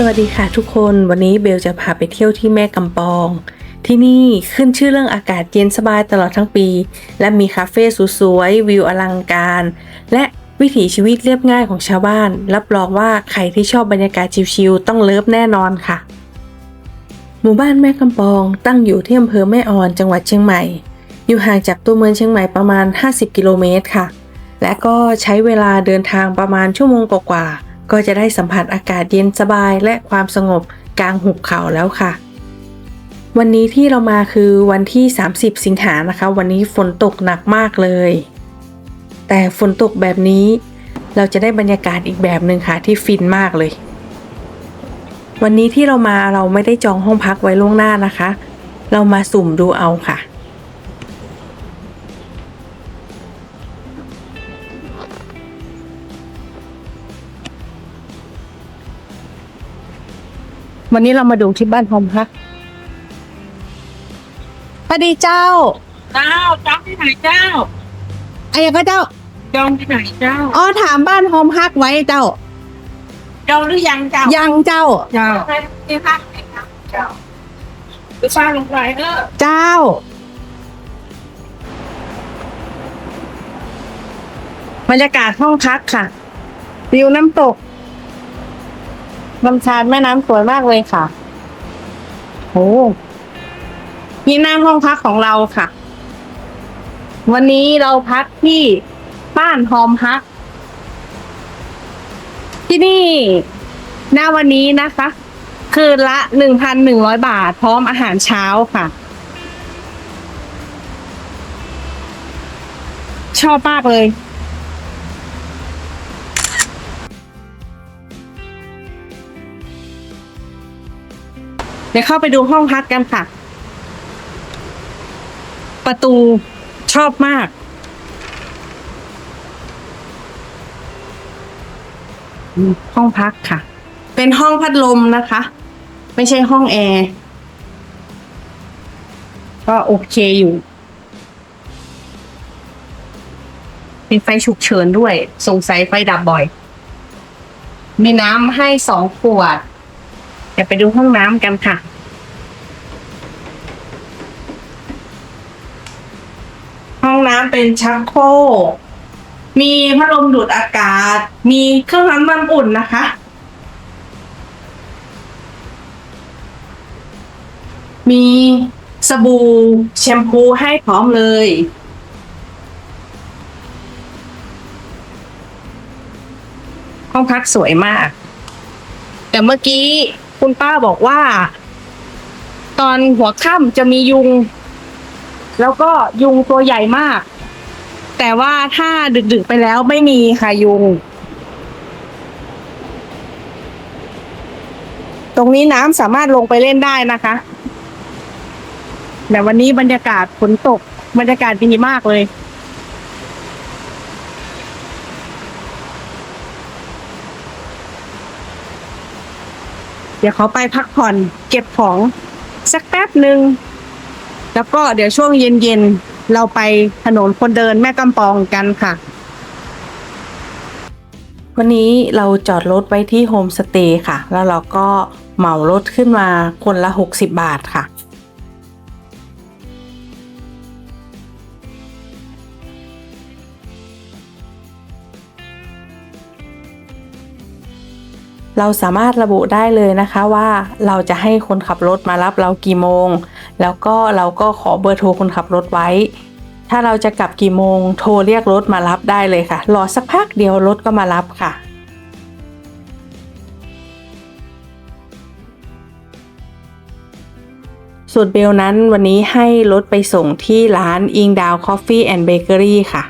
สวัสดีค่ะทุกคนวันนี้เบลจะพาไปเที่ยวที่แม่กำปอง ที่นี่ขึ้นชื่อเรื่องอากาศเย็นสบายตลอดทั้งปี และมีคาเฟ่สวยๆวิวอลังการ และวิถีชีวิตเรียบง่ายของชาวบ้าน รับรองว่าใครที่ชอบบรรยากาศชิลๆต้องเลิฟแน่นอนค่ะ หมู่บ้านแม่กำปองตั้งอยู่ที่อำเภอแม่ออนจังหวัดเชียงใหม่ อยู่ห่างจากตัวเมืองเชียงใหม่ประมาณ 50 กิโลเมตรค่ะ และก็ใช้เวลาเดินทางประมาณชั่วโมงกว่าๆ ก็จะได้สัมผัสอากาศเย็นสบายและความสงบกลางหุบเขาแล้วค่ะ วันนี้ที่เรามาคือวันที่ 30 สิงหานะคะ วันนี้ฝนตกหนักมากเลย แต่ฝนตกแบบนี้ เราจะได้บรรยากาศอีกแบบหนึ่งค่ะที่ฟินมากเลย วันนี้ที่เรามาเราไม่ได้จองห้องพักไว้ล่วงหน้านะคะ เรามาสุ่มดูเอาค่ะ วันนี้เรามาดูที่บ้านพร้อมพักสวัสดีเจ้าเจ้าจองที่ไหนเจ้าอะไรก็เจ้าจองที่ไหนเจ้าอ๋อถามบ้านพร้อมพักไว้เจ้าจองหรือยังเจ้ายังเจ้าเจ้าที่พักไหนครับเจ้าไปสร้างลงไปเออเจ้าบรรยากาศห้องพักค่ะวิวน้ำตก ลำธารแม่น้ำสวยมากเลยค่ะโอ้นี่หน้าห้องพักของเราค่ะ วันนี้เราพักที่บ้านหอมพัก ที่นี่หน้าวันนี้นะคะ คืนละหนึ่งพันหนึ่งร้อยบาท พร้อมอาหารเช้าค่ะ ชอบมากเลย เดี๋ยวเข้าไปดูห้องพักกันค่ะ ประตูชอบมาก ห้องพักค่ะ เป็นห้องพัดลมนะคะ ไม่ใช่ห้องแอร์ ก็โอเคอยู่ มีไฟฉุกเฉินด้วย สงสัยไฟดับบ่อย มีน้ำให้สองขวด ดี๋ยวไปดูห้องน้ำกันค่ะ ห้องน้ำเป็นชักโครกมีพัดลมดูดอากาศ มีเครื่องทำน้ำอุ่นนะคะ มีสบู่แชมพูให้พร้อมเลย ห้องพักสวยมาก แต่เมื่อกี้ คุณป้าบอกว่า ตอนหัวค่ำจะมียุง แล้วก็ยุงตัวใหญ่มาก แต่ว่าถ้าดึกๆไปแล้วไม่มีค่ะยุง ตรงนี้น้ำสามารถลงไปเล่นได้นะคะแต่วันนี้บรรยากาศฝนตกบรรยากาศดีมากเลย เดี๋ยวเขาไปพักผ่อนเก็บของสักแป๊บหนึ่งแล้วก็เดี๋ยวช่วงเย็นๆเราไปถนนคนเดินแม่กำปองกันค่ะ วันนี้เราจอดรถไว้ที่โฮมสเตย์ค่ะ แล้วเราก็เหมารถขึ้นมาคนละ 60 บาทค่ะ เราสามารถระบุได้เลยนะคะว่าเราจะให้คนขับรถมารับเรากี่โมง แล้วก็เราก็ขอเบอร์โทรคนขับรถไว้ ถ้าเราจะกลับกี่โมง โทรเรียกรถมารับได้เลยค่ะ รอสักพักเดียวรถก็มารับค่ะส่วนเบลนั้นวันนี้ให้รถไปส่งที่ร้านอิงดาวคอฟฟี่แอนด์เบเกอรี่ค่ะ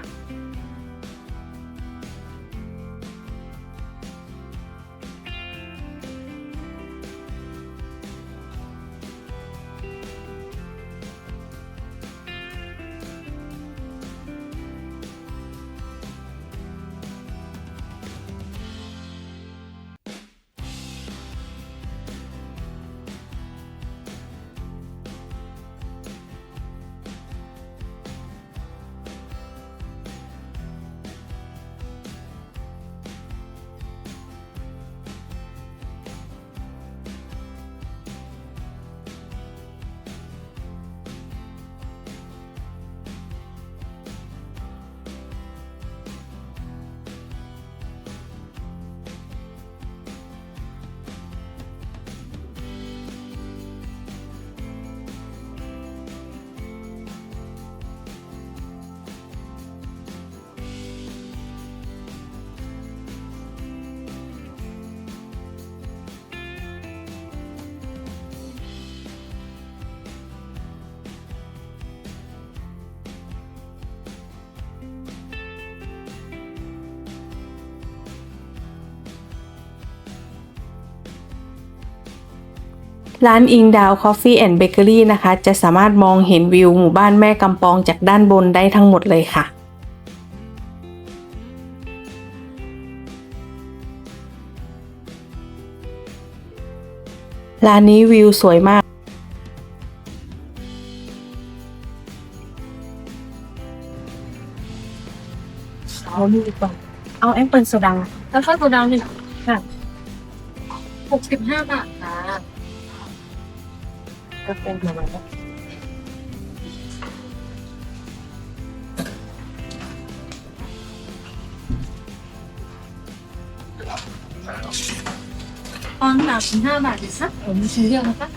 ร้านอิงดาวคอฟฟี่แอนด์เบเกอรี่นะคะ จะสามารถมองเห็นวิวหมู่บ้านแม่กำปองจากด้านบนได้ทั้งหมดเลยค่ะ ร้านนี้วิวสวยมาก เอานี่ดีกว่าเอาแอปเปิลโซดาแล้วข้าวโซดาหนึ่งค่ะหกสิบห้าบาทค่ะ ก็เป็นประมาณนั้นตอนสามสิบห้าบาทดิสักผมชิ้นเดียวนะคะ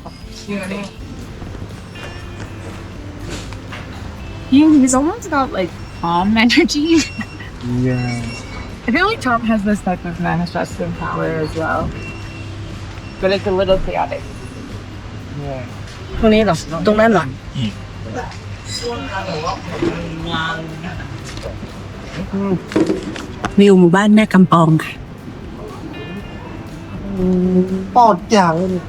เยอะเลย You, he's almost got like calm energy. Yeah. I feel like Trump has this type of manifesting power as well. But it's a little chaotic. Yeah. ตรงนี้เหรอ ตรงนั้นเหรอวิวหมู่บ้านแม่กำปองค่ะปอดอย่างเลย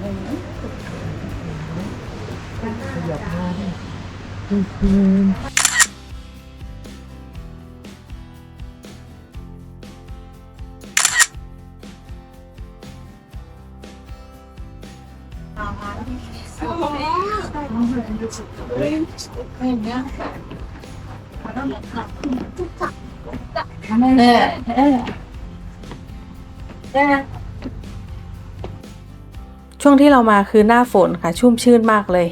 ช่วงที่เรามาคือหน้าฝนค่ะ ชุ่มชื่นมากเลย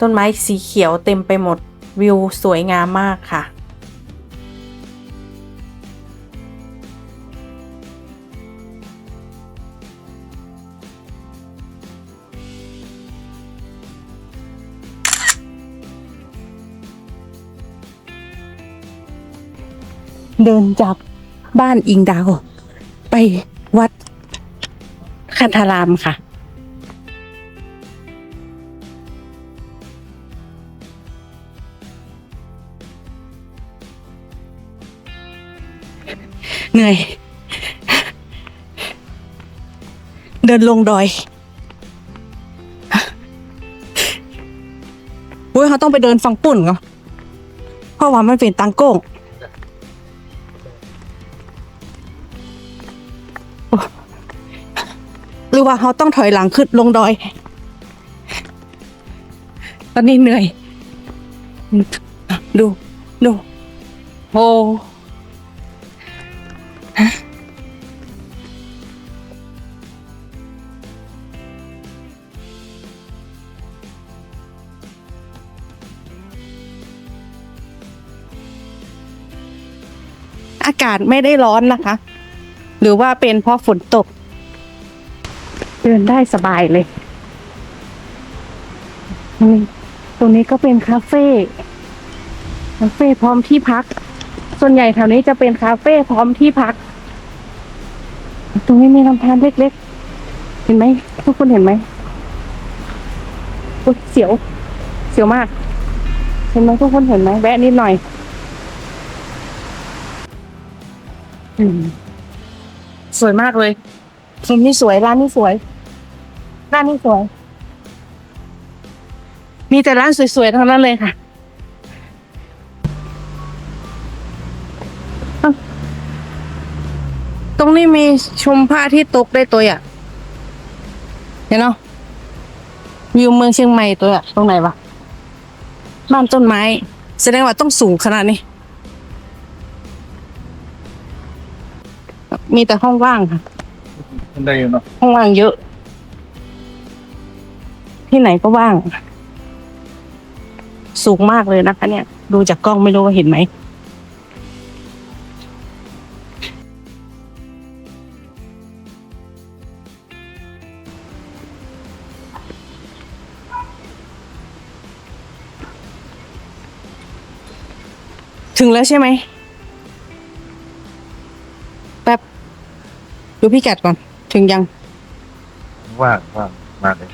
ต้นไม้สีเขียวเต็มไปหมดวิวสวยงามมากค่ะ จากบ้านอิงดาว ไปวัดคันธารามค่ะ เหนื่อย เดินลงดอยเว้ยเขาต้องไปเดินฝั่งปุ่นเหรอเพราะว่ามันเป็นตังโก้ง ว่าเขาต้องถอยหลังขึ้นลงดอย ตอนนี้เหนื่อย ดู ดูโอ้อากาศไม่ได้ร้อนนะคะ หรือว่าเป็นเพราะฝนตก เดินได้สบายเลยอืมตรงนี้ก็เป็นคาเฟ่ คาเฟ่พร้อมที่พัก ส่วนใหญ่แถวนี้จะเป็นคาเฟ่พร้อมที่พัก ตรงนี้มีลำธารเล็กๆ เห็นไหมทุกคนเห็นไหมโอ้ยเสียว เสียวมาก เห็นไหมทุกคนเห็นไหมแวะนิดหน่อย อืมสวยมากเลยร้านนี้สวยร้านนี้สวย ร้านนี้สวย มีแต่ร้านสวยๆทั้งนั้นเลยค่ะเอ้าตรงนี้มีชมพระอาที่ตกได้ตัวอะเห็นเนาะวิวเมืองเชียงใหม่ตัวอะตรงไหนวะบ้านต้นไม้ แสดงว่าต้องสูงขนาดนี้ มีแต่ห้องว่างค่ะมันได้อยู่เนาะห้องว่างเยอะ ที่ไหนก็ว่าง สูงมากเลยนะคะ เนี่ย ดูจากกล้องไม่รู้ว่าเห็นไหมถึงแล้วใช่ไหม แป๊บ ดูพี่กัดก่อน ถึงยัง ว่างว่างมาเลย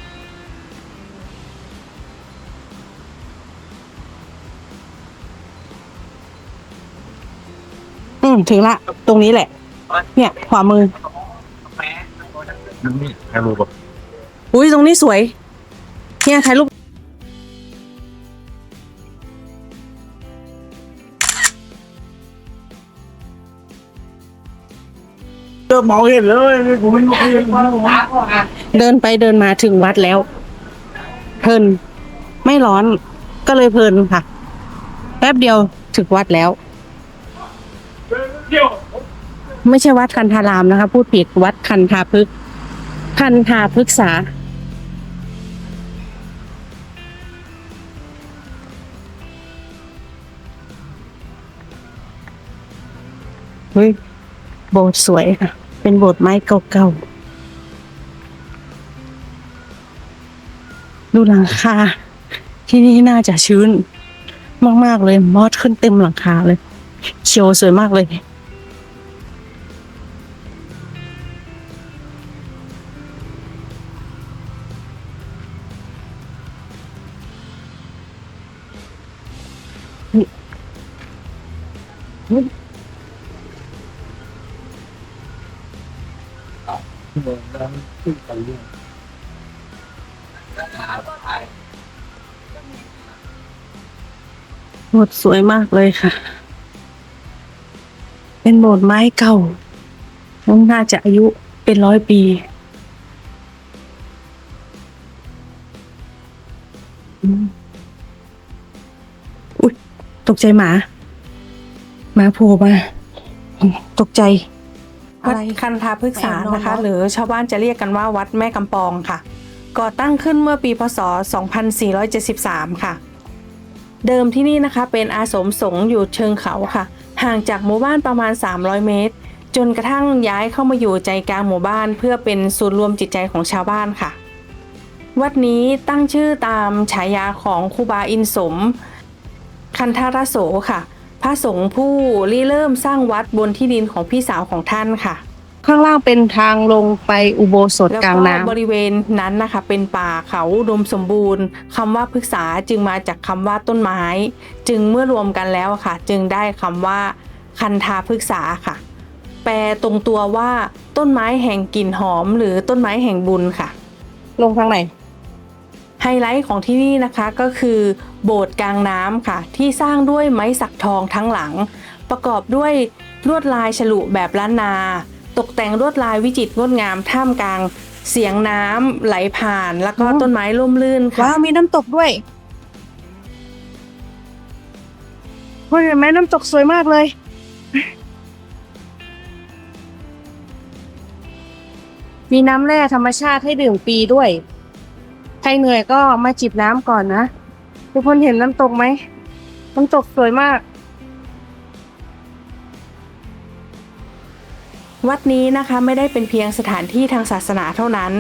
มถึงละ ตรงนี้แหละ เนี่ย ขวามือ นี่ให้รู้ป่ะอุ้ยตรงนี้สวย เนี่ยถ่ายรูปเริ่มมองเห็นเลยผมไม่มองเห็นเดินไปเดินมาถึงวัดแล้ว เพลิน ไม่ร้อนก็เลยเพลินค่ะ แป๊บเดียวถึงวัดแล้ว ไม่ใช่วัดคันธารามนะคะ พูดผิดวัดคันธาพฤกษ์คันธาพฤกษา เฮ้ย โบสถ์สวยค่ะ เป็นโบสถ์ไม้เก่าๆ ดูหลังคา ที่นี่น่าจะชื้น มาก ๆ เลย มอดขึ้นเต็มหลังคาเลย เขียวสวยมากเลย โบสถ์สวยมากเลยค่ะ เป็นโบสถ์ไม้เก่า น่าจะอายุเป็นร้อยปี อุ๊ยตกใจหมา มาโผล่มา ตกใจ วัดคันธาพฤกษานะคะ หรือชาวบ้านจะเรียกกันว่าวัดแม่กำปองค่ะ ก่อตั้งขึ้นเมื่อปีพศ 2473 ค่ะ เดิมที่นี่นะคะ เป็นอาสมสงฆ์อยู่เชิงเขาค่ะ ห่างจากหมู่บ้านประมาณ 300 เมตร จนกระทั่งย้ายเข้ามาอยู่ใจกลางหมู่บ้าน เพื่อเป็นศูนย์รวมจิตใจของชาวบ้านค่ะ วัดนี้ตั้งชื่อตามฉายาของครูบาอินสม คันธารโสค่ะ พระสงฆ์ผู้ริเริ่มสร้างวัดบนที่ดินของพี่สาวของท่านค่ะ ข้างล่างเป็นทางลงไปอุโบสถแล้วกลางก็น้ำบริเวณนั้นนะคะ เป็นป่าเขาอุดมสมบูรณ์คำว่าพฤกษาจึงมาจากคำว่าต้นไม้ จึงเมื่อรวมกันแล้วอะค่ะ จึงได้คำว่าคันธาพฤกษาค่ะ แปลตรงตัวว่าต้นไม้แห่งกลิ่นหอม หรือต้นไม้แห่งบุญค่ะ ลงทางไหน ไฮไลท์ของที่นี่นะคะก็คือโบสถ์กลางน้ำค่ะ ที่สร้างด้วยไม้สักทองทั้งหลัง ประกอบด้วยลวดลายฉลุแบบล้านนา ตกแต่งลวดลายวิจิตรงดงามท่ามกลาง เสียงน้ำไหลผ่านแล้วก็ต้นไม้ร่มรื่นค่ะว้าวมีน้ำตกด้วยเฮ้ยเห็นไหมน้ำตกสวยมากเลย มีน้ำแร่ธรรมชาติให้ดื่มฟรีด้วย รเหนื่อยก็มาจิบน้ำก่อนนะ ทุกคนเห็นน้ำตกไหมน้ำตกสวยมาก วัดนี้นะคะไม่ได้เป็นเพียงสถานที่ทางศาสนาเท่านั้น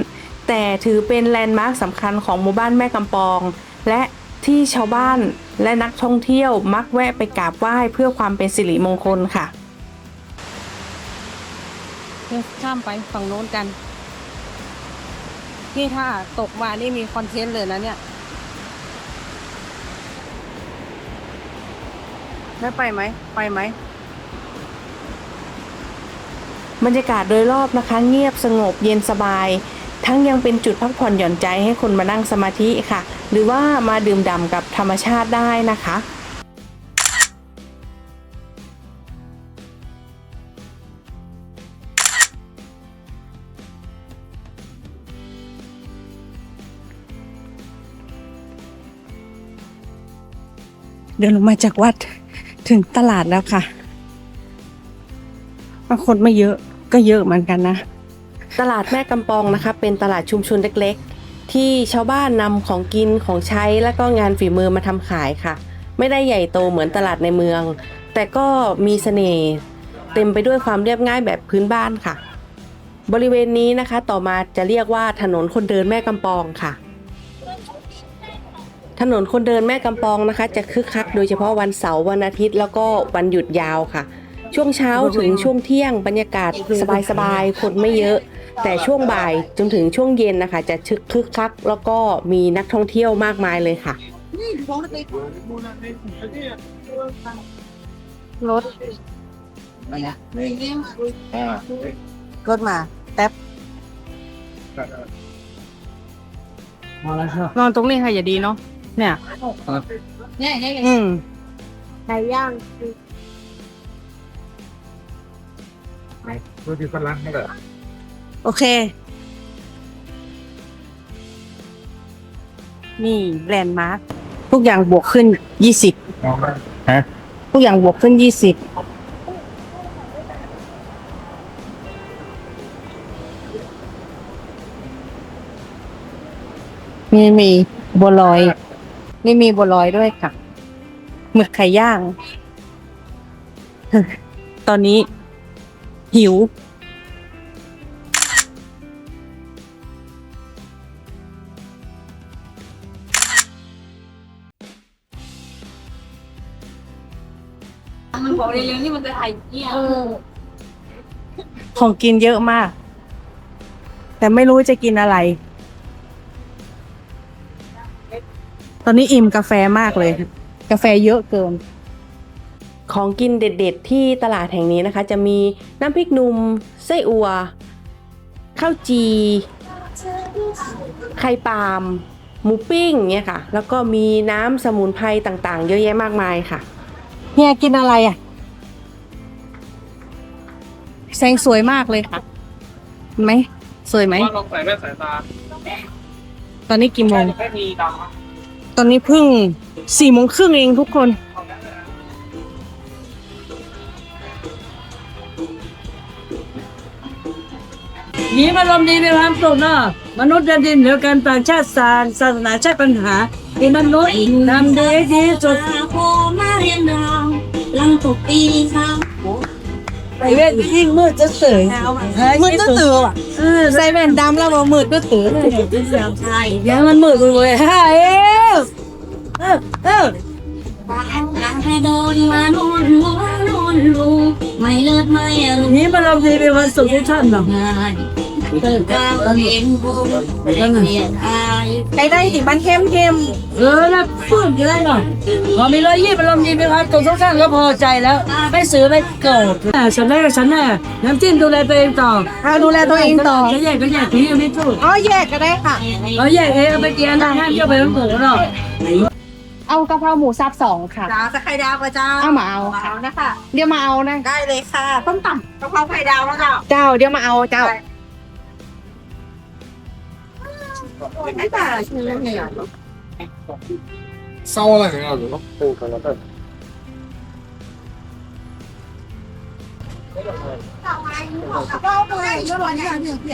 แต่ถือเป็นแลนด์มาร์คสำคัญของหมู่บ้านแม่กำปอง และที่ชาวบ้านและนักท่องเที่ยวมักแวะไปกราบไหว้เพื่อความเป็นสิริมงคลค่ะเดี๋ยวข้ามไปฝั่งโน้นกัน นี่ถ้าตกมานี่มีคอนเทนต์เลยนะเนี่ย ได้ไปไหม ไปไหม บรรยากาศโดยรอบนะคะ เงียบสงบเย็นสบาย ทั้งยังเป็นจุดพักผ่อนหย่อนใจให้คนมานั่งสมาธิค่ะ หรือว่ามาดื่มด่ำกับธรรมชาติได้นะคะ เดินลงมาจากวัดถึงตลาดแล้วค่ะบางคนไม่เยอะก็เยอะเหมือนกันนะ ตลาดแม่กำปองนะคะ เป็นตลาดชุมชนเล็กๆ ที่ชาวบ้านนำของกินของใช้และก็งานฝีมือมาทำขายค่ะ ไม่ได้ใหญ่โตเหมือนตลาดในเมือง แต่ก็มีเสน่ห์เต็มไปด้วยความเรียบง่ายแบบพื้นบ้านค่ะ บริเวณนี้นะคะต่อมาจะเรียกว่าถนนคนเดินแม่กำปองค่ะ ถนนคนเดินแม่กำปองนะคะ จะคึกคักโดยเฉพาะวันเสาร์วันอาทิตย์แล้วก็วันหยุดยาวค่ะ ช่วงเช้าถึงช่วงเที่ยงบรรยากาศสบายๆคนไม่เยอะ แต่ช่วงบ่ายจนถึงช่วงเย็นนะคะ จะชึกคึกคัก แล้วก็มีนักท่องเที่ยวมากมายเลยค่ะรถอ่ารถมาแป๊บมาแล้วครับนอนตรงนี้ค่ะอย่าดีเนาะ เนี่ยเนี่ยเนี่ยอืมไก่ย่างดูที่ฝรั่งนี่แหละโอเค นี่แลนด์มาร์คทุกอย่างบวกขึ้นยี่สิบมองฮะทุกอย่างบวกขึ้นยี่สิบนี่มีบัวลอย นี่มีบัวลอยด้วยค่ะหมึกไข่ย่าง ตอนนี้ หิว มันบอกเร็วๆนี่มันจะถ่ายเยี่ยของกินเยอะมาก แต่ไม่รู้จะกินอะไร ตอนนี้อิ่มกาแฟมากเลย กาแฟเยอะเกิน ของกินเด็ดๆ ที่ตลาดแห่งนี้นะคะ จะมีน้ำพริกหนุ่มไส้อัว ข้าวจี ไข่ปาล์มหมูปิ้งเนี่ยค่ะ แล้วก็มีน้ำสมุนไพรต่างๆ เยอะแยะมากมายค่ะเฮียกินอะไรอะแสงสวยมากเลยค่ะเห็นไหมสวยไหมว่าลองใส่แว่นสายตา ตอนนี้กี่โมงแค่มีด ตอนนี้เพิ่งสี่โมงครึ่งเองทุกคน ยิ้มอารมณ์ดีมีความสุขเนาะมนุษย์จะดินเหนือกันต่างชาติศาสตร์ศาสนาใช่ปัญหาที่มนุษย์ทำดีให้ดีที่สุดโคมาเรียนรองลังตกปีค่ะไปเวทยิ่งมืดจะเสยมืดก็ตื่นอะเออใส่แว่นดำแล้วมามืดก็ตื่นใช่เดี๋ยวมันมืดไปเลยฮ่าเอ วเออเออลังให้มันนรูไม่เลิศไม่อรุณยิ้มอาดีเป็นวันสุขที่ท่านหรอ เกิดกาเรียนรู้เรียนเรียนอายใกล้ได้ถึงมันเข้มเข้มเออแล้วพูดกันได้หน่อยพอมีรอยยิ้มอารมณ์ดีมีความสุขทุกท่านก็พอใจแล้วไม่ซื้อไม่โกรธฉันได้กับฉันแน่น้ำจิ้มดูแลตัวเองต่อเอาดูแลตัวเองต่อจะแยกก็แยกที่ยังไม่พูดอ๋อแยกก็ได้ค่ะเอแยกเองเอาไปเกียร์นะห้ามเที่ยวไปทั้งหมูเนาะเอากะเพราหมูสับสองค่ะจ้าจะไข่ดาวกับเจ้าเอามาเอาเอานะคะเดี๋ยวมาเอานะได้เลยค่ะต้มต่ำกะเพราไข่ดาวแล้วเจ้าเจ้าเดี๋ยวมาเอาเจ้า ไม่ต่างอะไรเนี่ยหรือว่ากันแล้วกัน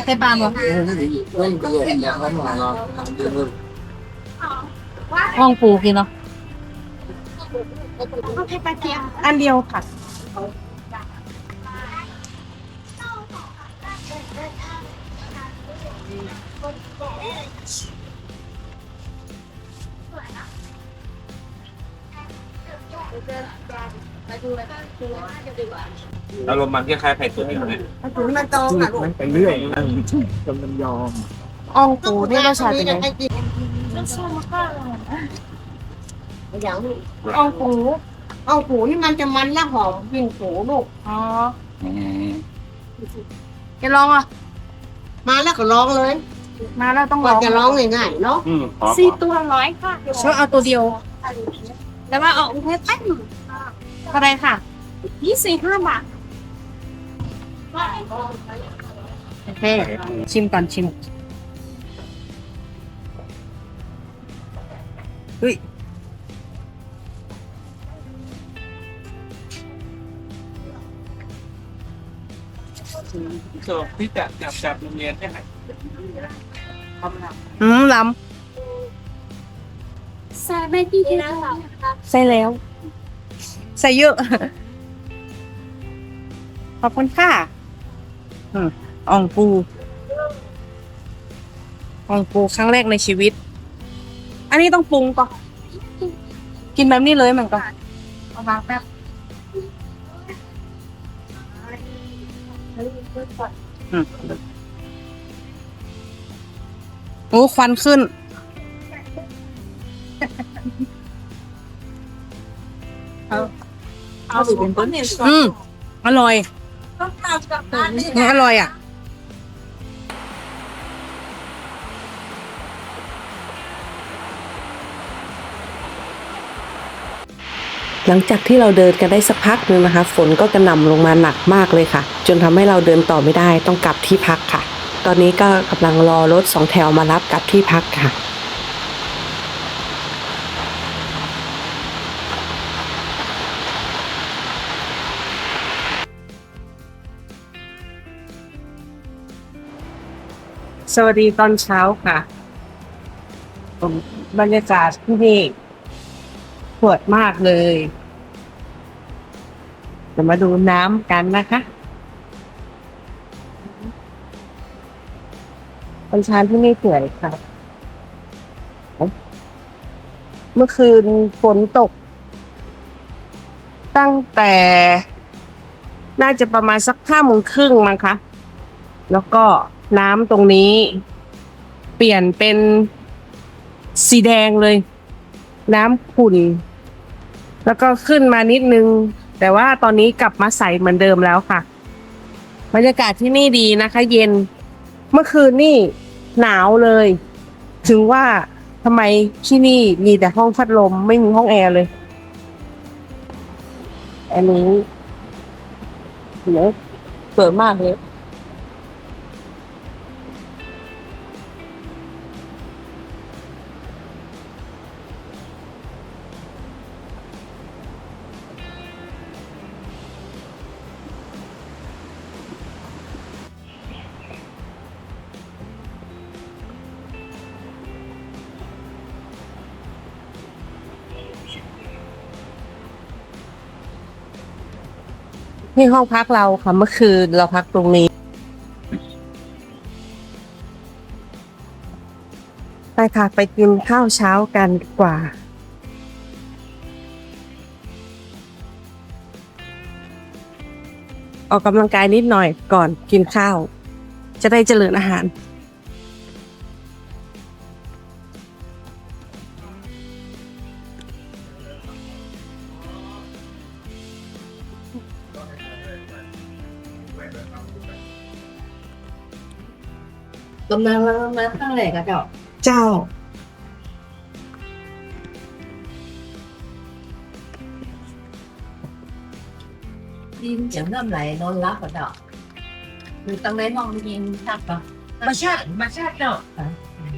ใส่ปลาหรือเกลืออย่างนั้นมาแล้วเดือห้องปูกินเนาะ อันเดียวค่ะ อารมณ์มันคล้ายๆไข่ตุ๋นอยู่เนี่ยถึงมันโตค่ะลูกมันไปเรื่อยนะจนมันยอมอ่องปูนี่รสชาติเป็นไงอย่างอ่องปูเอาหูนี่มันจะมันและหอมกลิ่นหูลูกอ๋อแกลองอะมาแล้วก็ร้องเลย มาแล้วต้องลก่อนองจะร้องง่ายๆเนาะสี่ตัวร้อยค่ะชอบเอาตัวเดียว แต่ว่าเอาแค่ตั้งเท่าไรค่ะยี่สิบห้าบาทโอเคชิมก่อนชิมเฮ้ยโซ่ที่จะจับจับโรงเรียนได้ไหมอืมล้ ใส่ไม่ดีแล้วำใส่แล้ว ใส่เยอะ ขอบคุณค่ะอืมอ่องปูอ่องปูครั้งแรกในชีวิต อันนี้ต้องปรุงก่อน กินแบบนี้เลยมันก็เอาวางแป๊บอืมโอ้ควันขึ้น ข้าวหรือเป็นต้นอืมอร่อยต้องทำกับบ้าอร่อยอะ หลังจากที่เราเดินกันได้สักพักหนึ่งนะคะ ฝนก็กระหน่ำลงมาหนักมากเลยค่ะ จนทำให้เราเดินต่อไม่ได้ต้องกลับที่พักค่ะ ตอนนี้ก็กำลังรอรถสองแถวมารับกลับที่พักค่ะ สวัสดีตอนเช้าค่ะ ผมบรรยากาศที่นี่สวยมากเลยจะมาดูน้ำกันนะคะตอนเช้าที่นี่สวยค่ะ เมื่อคืนฝนตก ตั้งแต่ น่าจะประมาณสักห้าโมงครึ่งมั้งคะ แล้วก็ น้ำตรงนี้ เปลี่ยนเป็นสีแดงเลย น้ำขุ่น แล้วก็ขึ้นมานิดนึง แต่ว่าตอนนี้กลับมาใสเหมือนเดิมแล้วค่ะ บรรยากาศที่นี่ดีนะคะ เย็น เมื่อคืนนี่หนาวเลย ถึงว่าทำไมที่นี่มีแต่ห้องพัดลมไม่มีห้องแอร์เลย อันนี้เดี๋ยวเปิดมากเลย นี่ห้องพักเราค่ะเมื่อคืนเราพักตรงนี้ ไปค่ะไปกินข้าวเช้ากันดีกว่า ออกกำลังกายนิดหน่อยก่อนกินข้าว จะได้เจริญอาหาร กำลังมาตั้งแหล่กระดอกเจ้ายินเสียงน้ำไหลนอนรับกระดอกอยู่ตั้งในห้องยินทักปะมาชาติมาชาติเนาะ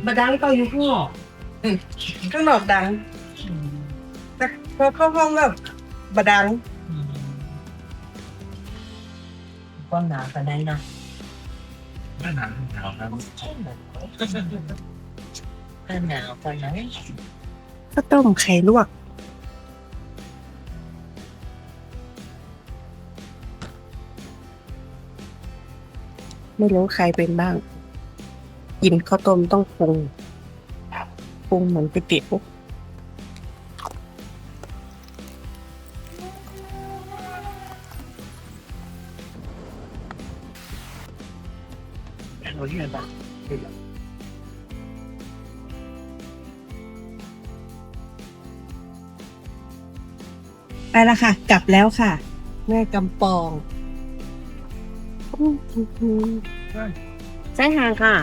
มาดังก็อยู่ข้างนอกข้างนอกดัง แต่พอเข้าห้องแบบบดังก็หนาปานนั้นะ ไม่หนาวหนาวครับก็หนาวปานนั้นข้าวต้มไข่ลวก ไม่รู้ใครเป็นบ้าง กินข้าวต้มต้องปรุงปรุงเหมือนก๋วยเตี๋ยว เราที่ไหนบ้างไปละค่ะ กลับแล้วค่ะ แม่กำปอง ใช่ห่างค่ะ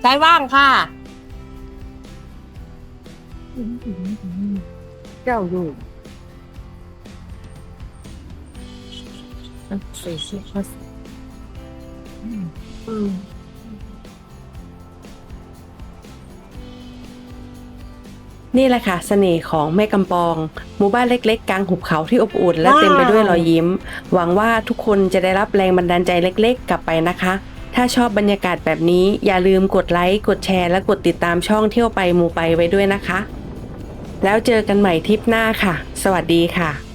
ใช้ว่างค่ะ เจ้าอยู่ใส่เสื้อคอสนี่แหละค่ะเสน่ห์ของแม่กำปองหมู่บ้านเล็กๆ กลางหุบเขาที่อบอุ่นและเต็มไปด้วยรอยยิ้ม หวังว่าทุกคนจะได้รับแรงบันดาลใจเล็กๆ กลับไปนะคะ ถ้าชอบบรรยากาศแบบนี้อย่าลืมกดไลค์กดแชร์และกดติดตามช่องเที่ยวไปมูไปไว้ด้วยนะคะ แล้วเจอกันใหม่ทริปหน้าค่ะ สวัสดีค่ะ